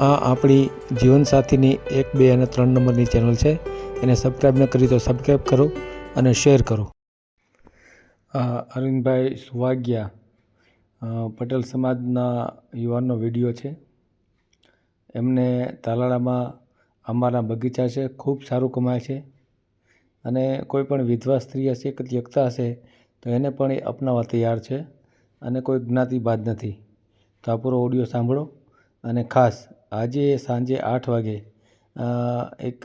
આ આપણી જીવનસાથીની એક, બે અને ત્રણ નંબરની ચેનલ છે. એને સબસ્ક્રાઈબ ન કરી તો સબસ્ક્રાઈબ કરો અને શેર કરો. અરવિંદભાઈ સુવાગ્યા પટેલ સમાજના યુવાનનો વીડિયો છે. એમને તાલાળામાં આંબાના બગીચા છે, ખૂબ સારું કમાય છે. અને કોઈ પણ વિધવા સ્ત્રી હશે કે વ્યક્તા હશે, તો એને પણ એ અપનાવવા તૈયાર છે. અને કોઈ જ્ઞાતિબાદ નથી. તો આ પૂરો ઓડિયો સાંભળો. અને ખાસ આજે સાંજે આઠ વાગે એક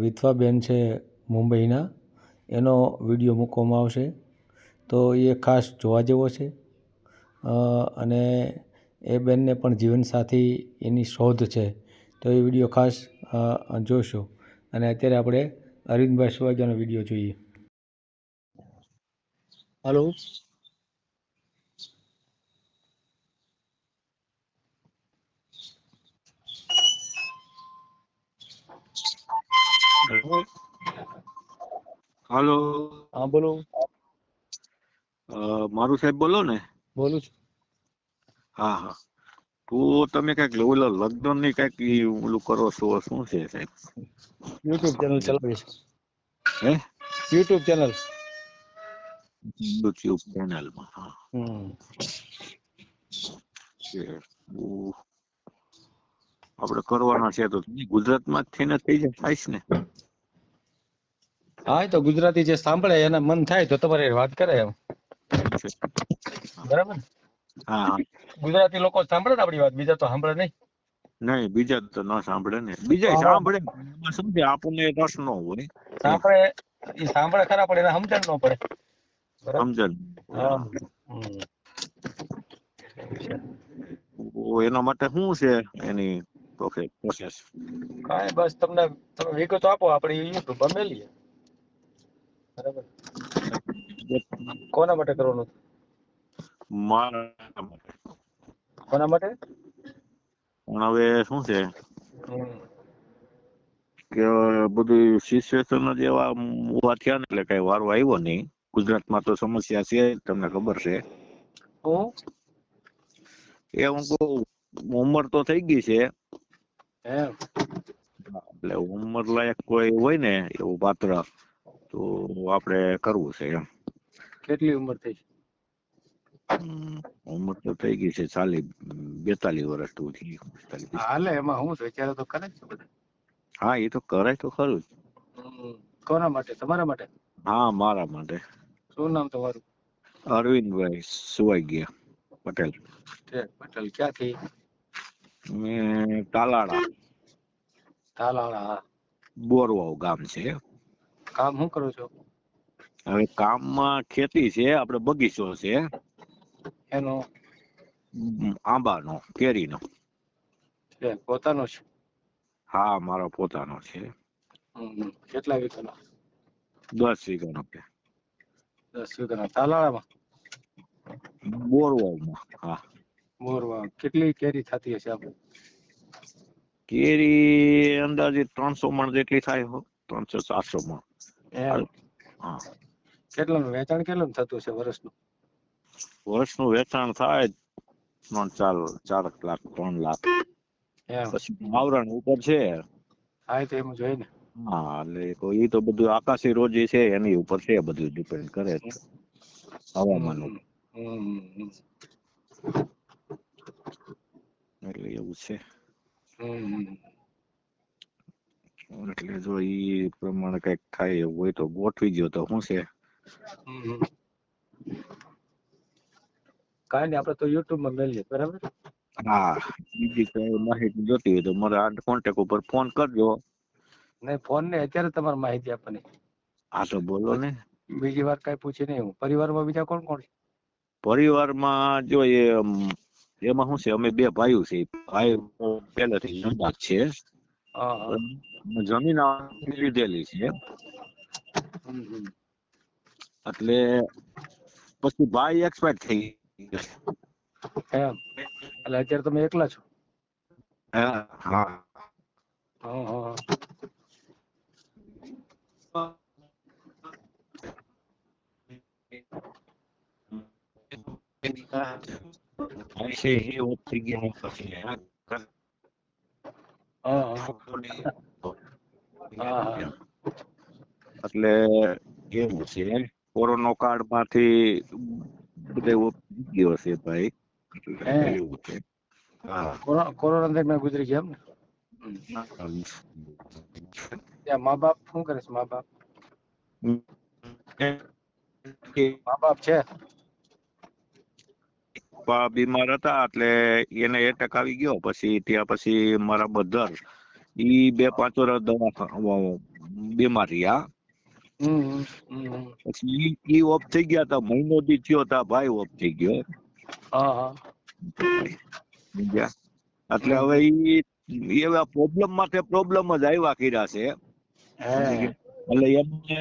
વિધવા બેન છે મુંબઈના, એનો વીડિયો મૂકવામાં આવશે. તો એ ખાસ જોવા જેવો છે. અને એ બેનને પણ જીવનસાથી એની શોધ છે. તો એ વીડિયો ખાસ જોશો. અને અત્યારે આપણે અરવિંદભાઈ સુવાગ્યાનો વીડિયો જોઈએ. હલો. હાલો હા બોલો. મારું સાહેબ બોલો ને? બોલું છું. હા હા. તો તમે કંઈક ઓલો લગ્નની કંઈક ઓલું કરો છો શું છે સાહેબ? યુટ્યુબ ચેનલ ચલાવીશ. હે? યુટ્યુબ ચેનલ યુટ્યુબ ચેનલમાં હા. હમ. છે. આપણે કરવાના છે તો ગુજરાતમાં જ થઈને થઈ જાય થાય ને? હા તો ગુજરાતી જે સાંભળે એના મન થાય તો તમારે વાત કરે એમ. બરાબર હા ગુજરાતી લોકો સાંભળે ને આપણી વાત? બીજા તો સાંભળે નહીં. નહીં બીજા તો ન સાંભળે ને. બીજા સાંભળે સમજે આપણને રસ ન હોય. સાંભળે એ સાંભળે ખરા પડે એને સમજણ ન પડે. સમજણ એના માટે શું છે એની પ્રોસેસ કાંઈ બસ તમને તમે વિગતો આપો આપણે યુટ્યુબ પર મેલીએ. બરાબર. કોના માટે કરવાનું? મારા માટે. કોના માટે? પણ હવે શું છે? કે બધું સિચ્યુએશન જ એવા ઊભા થયા ને એટલે કઈ વારો આવ્યો નહીં. ગુજરાતમાં તો સમસ્યા છે તમને ખબર છે. એ હું કહું ઉંમર તો થઈ ગઈ છે. એટલે ઉંમર લાયક કોઈ હોય ને એવું પાત્ર તો આપણે કરવું છે એમ. કેટલી ઉંમર થઈ છે? ઉંમર તો થઈ ગઈ છે ચાલી બેતાલીસ વર્ષ તો થઈ હાલે એમાં હું છે? અત્યારે તો કરે છે બધા. હા એ તો કરાય તો ખરું જ. કોના માટે? તમારા માટે? હા મારા માટે. શું નામ તમારું? અરવિંદભાઈ સુવાઈ ગયા પટેલ પટેલ ક્યાંથી? મેં તાલાળા. તાલાળા બોરવાવ ગામ છે. કામ શું કરો છો? હવે કામમાં ખેતી છે આપણે બગીચો છે. એનો? આંબાનો કેરીનો. પોતાનો છે? હા મારો પોતાનો છે. કેટલા વીઘાનો? દસ વીઘાનો કે દસ વીઘાનો તાલાળામાં? બોરવાવમાં હા. મોરવા કેટલી કેરી થતી હશે આપણે કેરી અંદાજે ત્રણસો મણ જેટલી થાય ત્રણસો ચારસો મણ. કેટલાનું વેચાણ કેટલું થતું છે વર્ષનું? વર્ષનું વેચાણ થાય ત્રણ ચાર ચાર લાખ ત્રણ લાખ. પછી આવરણ ઉપર છે. હા તો એમ જોઈ ને. હા એટલે એ તો બધું આકાશી રોજી છે એની ઉપર છે બધું ડિપેન્ડ કરે છે. હવામાન ઉપર. એટલે એવું છે. હમ. એટલે જો ઈ પ્રમાણે કંઈક થાય એવું હોય તો ગોઠવી દો તો શું છે. કાંઈ નહીં આપણે તો યુટ્યુબમાં મેલીએ બરાબર? હા બીજી કઈ માહિતી જોતી હોય તો મારા આ કોન્ટેક ઉપર ફોન કરજો. નહીં ફોન ને અત્યારે તમારે માહિતી આપવાની. હા તો બોલો ને. બીજી વાર કઈ પૂછી નહીં હું પરિવારમાં બીજા કોણ કોણ છે? પરિવારમાં જો એ એમાં શું છે અમે બે ભાઈઓ છે ભાઈ પહેલેથી નંદાક છે. જમીન લીધેલી છે. એટલે પછી ભાઈ એક્સપાયર થઈ એમ? એટલે અત્યારે તમે એકલા છો? હા. હા હા હા. હા. ભાઈ છે એ ઓફ થઈ ગયા પછી હા હા હા. એટલે એવું છે. કોરોનો કાર્ડમાંથી બધે ગયો છે ભાઈ. એવું છે. કોરોના દરમિયાન ગુજરી ગયા એમ ને? મા બાપ શું કરે છે મા બાપ? મા બાપ છે? બીમાર હતા એટલે એને એટેક આવી ગયો. પછી ત્યાં પછી મારા બધા ઈ બે પાંચ વર્ષ દવા બીમાર હમ. પછી ઈ ઓફ થઈ ગયા તા મહિનો દી થયો તા ભાઈ ઓફ થઈ ગયો. હા હા? એટલે હવે ઈ એવા પ્રોબ્લેમ માટે પ્રોબ્લેમ જ આવ્યા કર્યા છે. હે. એટલે એમને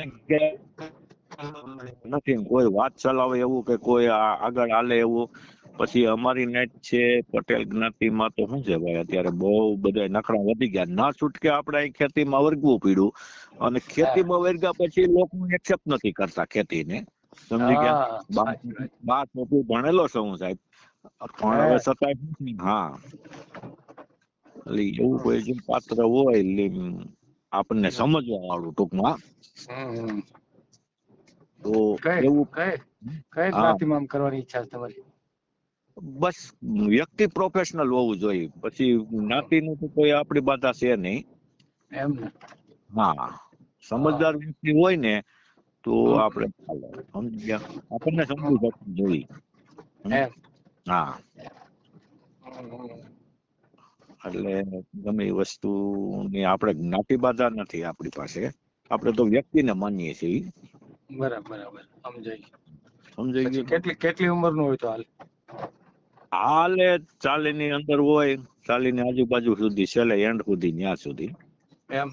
નથી કોઈ વાત ચલાવે એવું કે કોઈ આગળ હાલે એવું. પછી અમારી નેટ છે પટેલ જ્ઞાતિમાં તો શું છે ભાઈ અત્યારે બહુ બધા નખરા વધી ગયા. ના છૂટકે આપણે અહીં ખેતીમાં વર્ગવું પડ્યું. અને ખેતીમાં વર્ગ્યા પછી લોકો એક્સેપ્ટ નથી કરતા ખેતીને. સમજી ગયા? બાર સુધી ભણેલો છું હું સાહેબ. પણ હવે છતાંય હા. એટલે એવું કોઈ જે પાત્ર હોય એટલે આપણને સમજવા વાળું ટૂંકમાં. તો એવું કઈ કઈ જ્ઞાતિમાં કરવાની ઈચ્છા છે તમારી? બસ વ્યક્તિ પ્રોફેશનલ હોવું જોઈએ. પછી જ્ઞાતિનું તો કોઈ આપણી બાધા છે નહીં. એમ ને. હા. સમજદાર વ્યક્તિ હોય ને તો આપણે ચાલે. આપણને સમજી શકવું જોઈએ. હા. એટલે ગમે એ વસ્તુની આપણે જ્ઞાતિ બાધા નથી આપણી પાસે. આપણે તો વ્યક્તિને માનીએ છીએ. બરાબર બરાબર. સમજાય સમજાઈ ગયું કેટલી કેટલી ઉંમરનું હોય તો હાલ? હાલે ચાલી ની અંદર હોય ચાલી ની આજુબાજુ સુધી છેલ્લે એન્ડ સુધી ત્યાં સુધી. એમ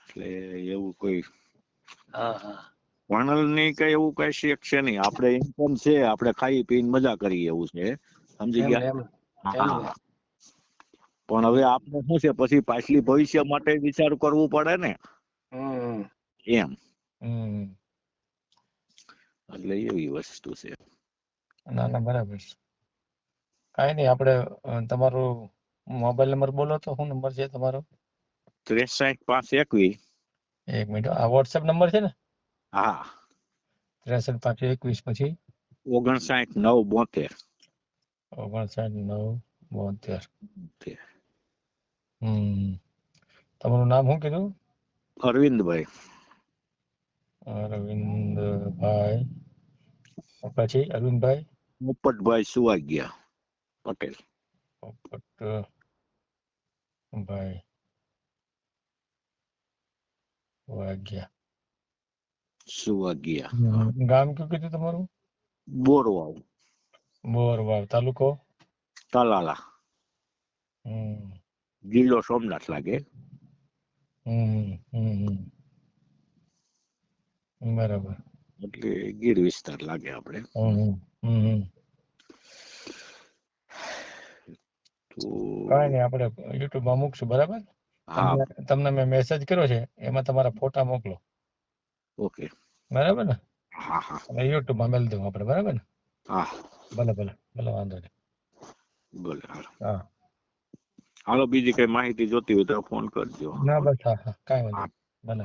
એટલે એવું કોઈ હા હા. ની કઈ એવું કઈ શેક છે નહીં. આપણે ઇન્કમ છે આપણે ખાઈ પીને મજા કરીએ એવું છે. સમજી ગયા? પણ હવે આપણે શું છે? પછી પાછલી ભવિષ્ય માટે વિચાર કરવું પડે ને. એમ. હમ. એટલે એવી વસ્તુ છે. ના ના બરાબર છે. કાંઈ નહીં આપણે તમારો મોબાઈલ નંબર બોલો તો શું નંબર છે તમારો? ત્રેસઠ પાંચ એકવીસ. એક મિનિટ આ વોટ્સએપ નંબર છે ને? હા. ત્રેસઠ પાંચ એકવીસ પછી? ઓગણસાઠ નવ બોતેર. ઓગણસાઠ નવ બોતેર. હમ. તમારું નામ શું કીધું? અરવિંદભાઈ. અરવિંદભાઈ પછી અરવિંદભાઈ? પોપટભાઈ સુવાગ્યા પટેલ. પોપટભાઈ વાગ્યા સુવાગ્યા. ગામ કયું કીધું તમારું? બોરવાવ. બોરવાવ. તાલુકો? તલાલા. જિલ્લો સોમનાથ લાગે. હમ હમ. બરાબર. એટલે ગીર વિસ્તાર લાગે આપણે. તો કાંઈ નહીં આપણે યુટ્યુબમાં મૂકશું બરાબર? હા. તમને મેં મેસેજ કર્યો છે એમાં તમારા ફોટા મોકલો. ઓકે. બરાબર ને? હા હા. અને યુટ્યુબમાં મેલ દઉં આપણે બરાબર ને? હા. ભલે ભલે ભલે વાંધો નહીં. ભલે હાલો. હા. હાલો બીજી કઈ માહિતી જોતી હોય તો ફોન કરજો. ના બસ હા હા કાંઈ વાંધો નહીં. ભલે.